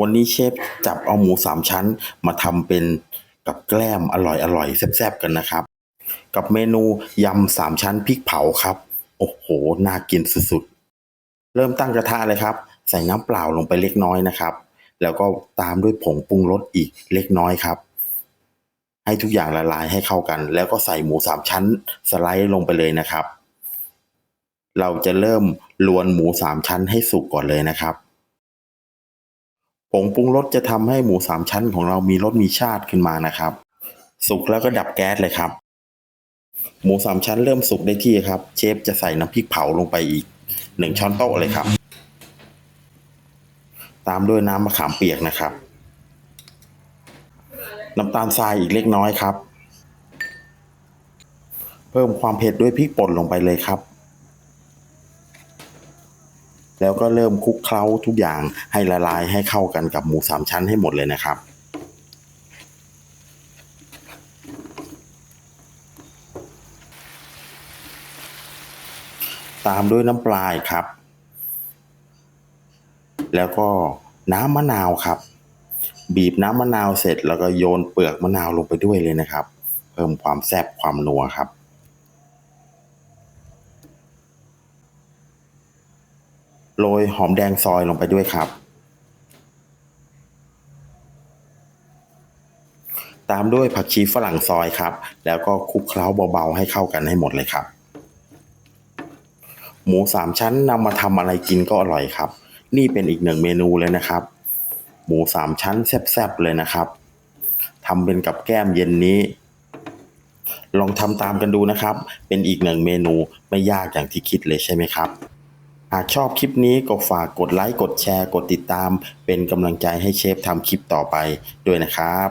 วันนี้เชฟจับเอาหมูสามชั้น มาทำเป็นกับแกล้มอร่อยอร่อยแซ่บๆกันนะครับ กับเมนูยำสามชั้นพริกเผาครับ โอ้โห น่ากินสุดๆ เริ่มตั้งกระทะเลยครับ ใส่น้ำเปล่าลงไปเล็กน้อยนะครับ แล้วก็ตามด้วยผงปรุงรสอีกเล็กน้อยครับ ให้ทุกอย่างละลายให้เข้ากัน แล้วก็ใส่หมูสามชั้นสไลด์ลงไปเลยนะครับ เราจะเริ่มลวนหมูสามชั้นให้สุกก่อนเลยนะครับ ผงปรุงรสจะทำให้หมูสามชั้นของเรามีรสมีชาติขึ้นมานะครับ สุกแล้วก็ดับแก๊สเลยครับ หมูสามชั้นเริ่มสุกได้ที่ครับ เชฟจะใส่น้ำพริกเผาลงไปอีกหนึ่งช้อนโต๊ะเลยครับ ตามด้วยน้ำมะขามเปียกนะครับ น้ำตาลทรายอีกเล็กน้อยครับ เพิ่มความเผ็ดด้วยพริกป่นลงไปเลยครับ แล้วก็เริ่มคลุกเคล้าทุกอย่างให้ละลายให้เข้ากันกับหมูสามชั้นให้หมดเลยนะครับตามด้วยน้ำปลายครับ แล้วก็น้ำมะนาวครับ บีบน้ำมะนาวเสร็จแล้วก็โยนเปลือกมะนาวลงไปด้วยเลยนะครับ เพิ่มความแซ่บความนัวครับ โรยหอมแดงซอยลงไปด้วยครับ ตามด้วยผักชีฝรั่งซอยครับ แล้วก็คลุกเคล้าเบาๆให้เข้ากันให้หมดเลยครับ หมูสามชั้นนำมาทำอะไรกินก็อร่อยครับ นี่เป็นอีกหนึ่งเมนูเลยนะครับ หมูสามชั้นแซ่บๆเลยนะครับทำเป็นกับแก้มเย็นนี้ลองทำตามกันดูนะครับ เป็นอีกหนึ่งเมนูไม่ยากอย่างที่คิดเลยใช่ไหมครับ หากชอบคลิปนี้ก็ฝากกดไลค์ กดแชร์ กดติดตาม เป็นกำลังใจให้เชฟทำคลิปต่อไปด้วยนะครับ